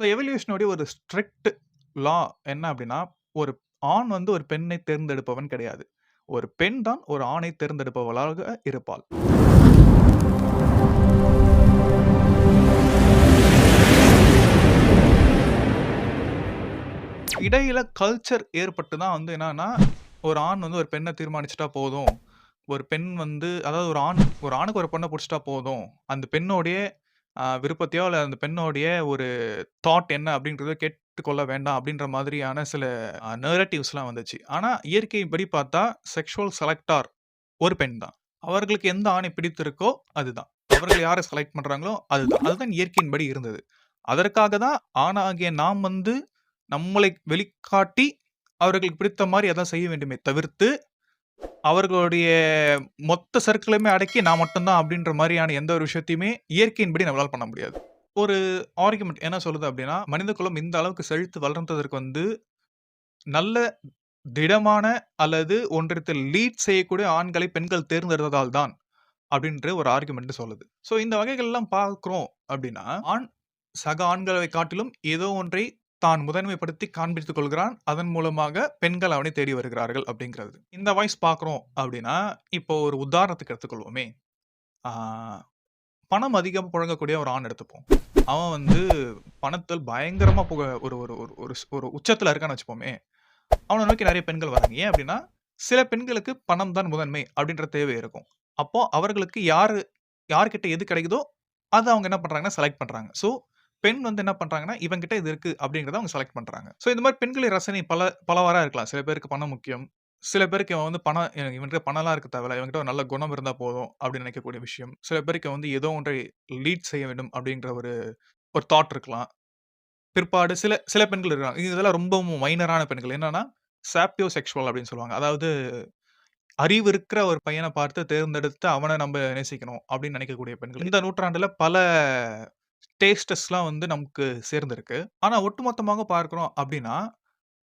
So எவல்யூஷனுடைய ஒரு strict லா என்ன அப்படின்னா, ஒரு ஆண் வந்து ஒரு பெண்ணை தேர்ந்தெடுப்பவன் கிடையாது. ஒரு பெண் தான் ஒரு ஆணை தேர்ந்தெடுப்பவளாக இருப்பாள். இடையில கல்ச்சர் ஏற்பட்டு தான் வந்து என்னன்னா, ஒரு ஆண் வந்து ஒரு பெண்ணை தீர்மானிச்சுட்டா போதும். ஒரு பெண் வந்து அதாவது ஒரு ஆண் ஒரு ஆணுக்கு ஒரு பொண்ணை பிடிச்சிட்டா போதும். அந்த பெண்ணோடைய விருப்பத்தையோ, இல்ல அந்த பெண்ணோடைய ஒரு தாட் என்ன அப்படின்றத கேட்டுக்கொள்ள வேண்டாம் அப்படின்ற மாதிரியான சில அ வந்துச்சு வந்துச்சு. ஆனா இயற்கையின்படி பார்த்தா செக்ஷுவல் செலக்டார் ஒரு பெண் தான். அவர்களுக்கு எந்த ஆணை பிடித்திருக்கோ அதுதான். அவர்கள் யார செலக்ட் பண்றாங்களோ அதுதான். அதுதான் இயற்கையின்படி இருந்தது. அதற்காக தான் ஆணாகிய நாம் வந்து நம்மளை வெளிக்காட்டி அவர்களுக்கு பிடித்த மாரி எதாவது செய்ய வேண்டுமே தவிர்த்து, அவர்களுடைய மொத்த சர்க்கிளுமே அடக்கி நான் மட்டும்தான் அப்படின்ற மாதிரியான எந்த ஒரு விஷயத்தையுமே இயற்கையின்படி நம்மளால் பண்ண முடியாது. ஒரு ஆர்குமெண்ட் என்ன சொல்லுது அப்படின்னா, மனித குலம் இந்த அளவுக்கு செழித்து வளர்ந்ததற்கு வந்து நல்ல திடமான அல்லது ஒன்றியத்தில் லீட் செய்யக்கூடிய ஆண்களை பெண்கள் தேர்ந்தெடுத்ததால் தான் அப்படின்ற ஒரு ஆர்குமெண்ட் சொல்லுது. ஸோ இந்த வகைகள்லாம் பார்க்குறோம் அப்படின்னா, ஆண் சக ஆண்களை காட்டிலும் ஏதோ ஒன்றை தான் முதன்மைப்படுத்தி காண்பித்துக் கொள்கிறான். அதன் மூலமாக பெண்கள் அவனை தேடி வருகிறார்கள் அப்படிங்கிறது. இந்த வாய்ஸ் பார்க்குறோம் அப்படின்னா, இப்போ ஒரு உதாரணத்துக்கு எடுத்துக்கொள்வோமே. பணம் அதிகம் புழங்கக்கூடிய ஒரு ஆண் எடுத்துப்போம். அவன் வந்து பணத்தில் பயங்கரமாக புக ஒரு ஒரு ஒரு ஒரு உச்சத்தில் ஒரு இருக்கான்னு வச்சுப்போமே. அவனை நோக்கி நிறைய பெண்கள் வராங்க. ஏன் அப்படின்னா, சில பெண்களுக்கு பணம் தான் முதன்மை அப்படின்ற தேவை இருக்கும். அப்போ அவர்களுக்கு யார் யார்கிட்ட எது கிடைக்குதோ, அதை அவங்க என்ன பண்ணுறாங்கன்னா செலக்ட் பண்ணுறாங்க ஸோ பெண் வந்து என்ன பண்றாங்கன்னா, இவங்கிட்ட இது இருக்கு அப்படிங்கிறத அவங்க செலக்ட் பண்றாங்க. ஸோ இந்த மாதிரி பெண்களை ரசனை பல பலவாரா இருக்கலாம். சில பேருக்கு பணம் முக்கியம். சில பேருக்கு இவன் வந்து பணம் இவன்கிட்ட பணம்லாம் இருக்க தேவையில்ல. இவன்கிட்ட ஒரு நல்ல குணம் இருந்தா போதும் அப்படின்னு நினைக்கக்கூடிய விஷயம். சில பேருக்கு வந்து ஏதோ ஒன்றை லீட் செய்ய வேண்டும் அப்படின்ற ஒரு ஒரு தாட் இருக்கலாம். பிற்பாடு சில சில பெண்கள் இருக்காங்க. இதெல்லாம் ரொம்பவும் மைனரான பெண்கள். என்னன்னா, சாப்பியோ செக்ஷுவல் அப்படின்னு சொல்லுவாங்க. அதாவது அறிவு இருக்கிற ஒரு பையனை பார்த்து தேர்ந்தெடுத்து அவனை நம்ம நேசிக்கணும் அப்படின்னு நினைக்கக்கூடிய பெண்கள். இந்த நூற்றாண்டுல பல டேஸ்டஸ்லாம் வந்து நமக்கு சேர்ந்திருக்கு. ஆனா ஒட்டுமொத்தமாக பார்க்கிறோம் அப்படின்னா,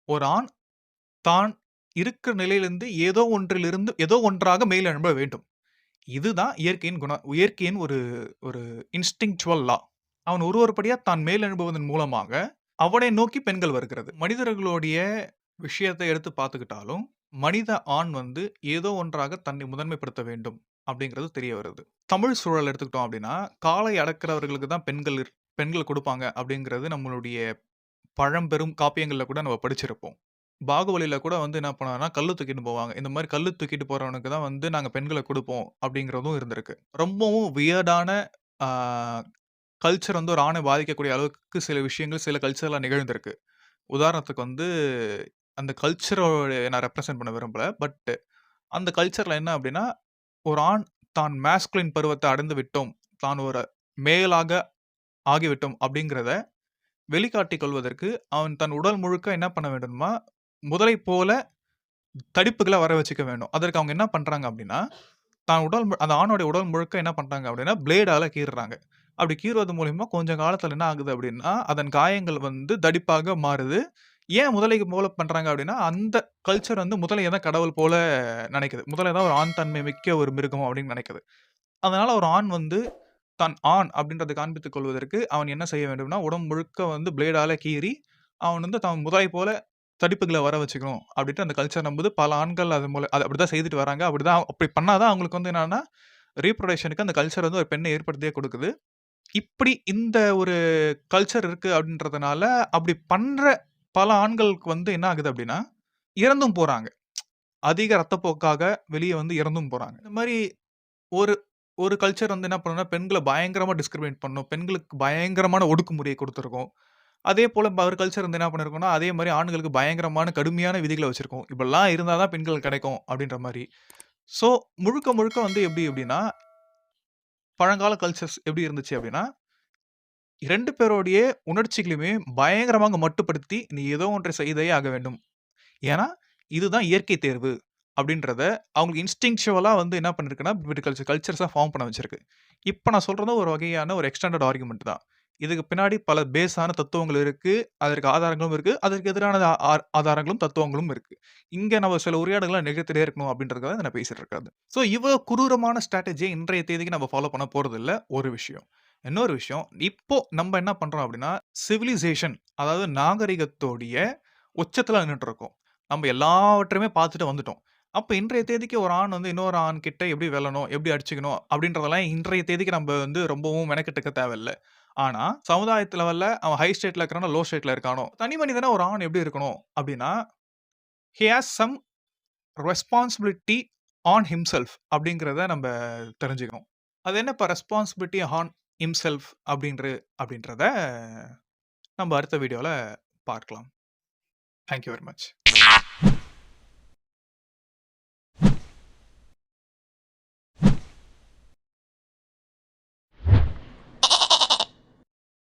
ஒரு ஆண் தான் இருக்கிற நிலையிலிருந்து ஏதோ ஒன்றிலிருந்து ஏதோ ஒன்றாக மேல் எழும்ப வேண்டும். இதுதான் இயற்கையின் குண இயற்கையின் ஒரு ஒரு இன்ஸ்டிங்க்சுவல் லா. அவன் ஒரு ஒரு படியா தான் மேல் அனுபவதன் மூலமாக அவனை நோக்கி பெண்கள் வருகிறது. மனிதர்களுடைய விஷயத்தை எடுத்து பார்த்துக்கிட்டாலும், மனித ஆண் வந்து ஏதோ ஒன்றாக தன்னை முதன்மைப்படுத்த வேண்டும் அப்படிங்கிறது தெரிய வருது. தமிழ் சூழல் எடுத்துக்கிட்டோம் அப்படின்னா, காலை அடக்கிறவர்களுக்கு தான் பெண்கள் பெண்கள் கொடுப்பாங்க அப்படிங்கிறது நம்மளுடைய பழம்பெரும் காப்பியங்களில் கூட நம்ம படிச்சிருப்போம். பாகுபலியில் கூட வந்து என்ன பண்ணுவாங்கன்னா, கல் தூக்கிட்டு போவாங்க. இந்த மாதிரி கல் தூக்கிட்டு போறவனுக்கு தான் வந்து நாங்கள் பெண்களை கொடுப்போம் அப்படிங்கிறதும் இருந்திருக்கு. ரொம்பவும் வியர்டான கல்ச்சர் வந்து ஒரு ஆணை பாதிக்கக்கூடிய அளவுக்கு சில விஷயங்கள் சில கல்ச்சரெலாம் நிகழ்ந்திருக்கு. உதாரணத்துக்கு வந்து அந்த கல்ச்சரோட நான் ரெப்ரசன்ட் பண்ண விரும்பல. பட் அந்த கல்ச்சரில் என்ன அப்படின்னா, ஒரு ஆண் தான் மேஸ்குலின் பருவத்தை அடைந்து விட்டோம். தான் ஒரு மேலாக ஆகிவிட்டோம் அப்படிங்கிறத வெளிக்காட்டிக் கொள்வதற்கு அவன் தன் உடல் முழுக்க என்ன பண்ண வேண்டும்னா, முதலை போல தடிப்புகளை வர வச்சுக்க வேண்டும். அதற்கு அவங்க என்ன பண்ணுறாங்க அப்படின்னா, தான் உடல் அந்த ஆணோடைய உடல் முழுக்க என்ன பண்ணுறாங்க அப்படின்னா, பிளேடால கீறுறாங்க. அப்படி கீறுவது மூலிமா கொஞ்சம் காலத்தில் என்ன ஆகுது அப்படின்னா, அதன் காயங்கள் வந்து தடிப்பாக மாறுது. ஏன் முதலைக்கு போல பண்றாங்க அப்படின்னா, அந்த கல்ச்சர் வந்து முதலை தான் கடவுள் போல நினைக்குது. முதலை தான் ஒரு ஆண் தன்மை மிக்க ஒரு மிருகம் அப்படின்னு நினைக்குது. அதனால ஒரு ஆண் வந்து தான் ஆண் அப்படின்றத காண்பித்துக் கொள்வதற்கு அவன் என்ன செய்ய வேண்டும்னா, உடம்பு முழுக்க வந்து பிளேடால கீறி, அவன் வந்து தான் முதலை போல தடிப்புகளை வர வச்சுக்கணும் அப்படின்ட்டு அந்த கல்ச்சர் நம்புது. பல ஆண்கள் அது மூல அது அப்படிதான் செய்துட்டு வராங்க. அப்படிதான் அப்படி பண்ணாதான் அவங்களுக்கு வந்து என்னன்னா, ரீப்ரொடக்ஷனுக்கு அந்த கல்ச்சர் வந்து ஒரு பெண்ணை ஏற்படுத்தியே கொடுக்குது. இப்படி இந்த ஒரு கல்ச்சர் இருக்கு அப்படின்றதுனால, அப்படி பண்ற பல ஆண்களுக்கு வந்து என்ன ஆகுது அப்படின்னா, இறந்தும் போறாங்க. அதிக ரத்தப்போக்காக வெளியே வந்து இறந்தும் போறாங்க. இந்த மாதிரி ஒரு ஒரு கல்ச்சர் வந்து என்ன பண்ணுன்னா பெண்களை பயங்கரமா டிஸ்கிரிமினேட் பண்ணும். பெண்களுக்கு பயங்கரமான ஒடுக்குமுறையை கொடுத்துருக்கோம் அதே போல் ஒரு கல்ச்சர் வந்து என்ன பண்ணிருக்கோம்னா அதே மாதிரி ஆண்களுக்கு பயங்கரமான கடுமையான விதிகளை வச்சுருக்கோம் இப்படிலாம் இருந்தால் தான் பெண்கள் கிடைக்கும் அப்படின்ற மாதிரி ஸோ முழுக்க முழுக்க வந்து எப்படி எப்படின்னா பழங்கால கல்ச்சர்ஸ் எப்படி இருந்துச்சு அப்படின்னா 2 பேருடைய உணர்ச்சிகளையுமே பயங்கரமாக மட்டுப்படுத்தி, நீ ஏதோ ஒன்றை செய்தே ஆக வேண்டும். ஏன்னா, இதுதான் இயற்கை தேர்வு அப்படின்றத அவங்களுக்கு இன்ஸ்டிங்க்சுவலா வந்து என்ன பண்ணிருக்குன்னா, இப்படி கல்ச்சர் கல்ச்சர்ஸா ஃபார்ம் பண்ண வச்சிருக்கு. இப்ப நான் சொல்றதும் ஒரு வகையான ஒரு எக்ஸ்டெண்டட் ஆர்குமென்ட் தான். இதுக்கு பின்னாடி பல பேஸான தத்துவங்கள் இருக்கு. அதற்கு ஆதாரங்களும் இருக்கு. அதற்கு எதிரான ஆ ஆர் ஆதாரங்களும், தத்துவங்களும் இருக்கு. இங்க நம்ம சில உரையாடல்கள நிகழ்த்திட்டே இருக்கணும் அப்படின்றதுக்காக நான் பேசிட்டு இருக்கிறது. ஸோ இவ்வளோ குரூரமான ஸ்ட்ராட்டஜிய இன்றைய தேதிக்கு நம்ம ஃபாலோ பண்ண போறதில்ல. ஒரு விஷயம். இன்னொரு விஷயம், இப்போ நம்ம என்ன பண்றோம் அப்படின்னா, சிவிலைசேஷன் அதாவது நாகரிகத்தோடைய உச்சத்தில் நின்றுட்டு இருக்கோம் நம்ம எல்லாவற்றையுமே பார்த்துட்டு வந்துட்டோம். அப்ப இன்றைய தேதிக்கு ஒரு ஆண் வந்து இன்னொரு ஆண் கிட்ட எப்படி வெல்லணும், எப்படி அடிச்சுக்கணும் அப்படின்றதெல்லாம் இன்றைய தேதிக்கு நம்ம வந்து ரொம்பவும் மெனக்கெட்டுக்க தேவையில்ல. ஆனா, சமுதாயத்து லெவல்ல அவன் ஹை ஸ்டேட்ல இருக்கிறானோ, லோ ஸ்டேட்ல இருக்கானோ, தனி மனிதனா ஒரு ஆண் எப்படி இருக்கணும் அப்படின்னா, he has some responsibility on himself அப்படிங்கிறத நம்ம தெரிஞ்சுக்கணும். அது என்ன இப்போ ரெஸ்பான்சிபிலிட்டி ஆன் இம்செல்ஃப் அப்படின்ற அப்படின்றத நம்ம அடுத்த வீடியோவில் பார்க்கலாம். Thank you very much.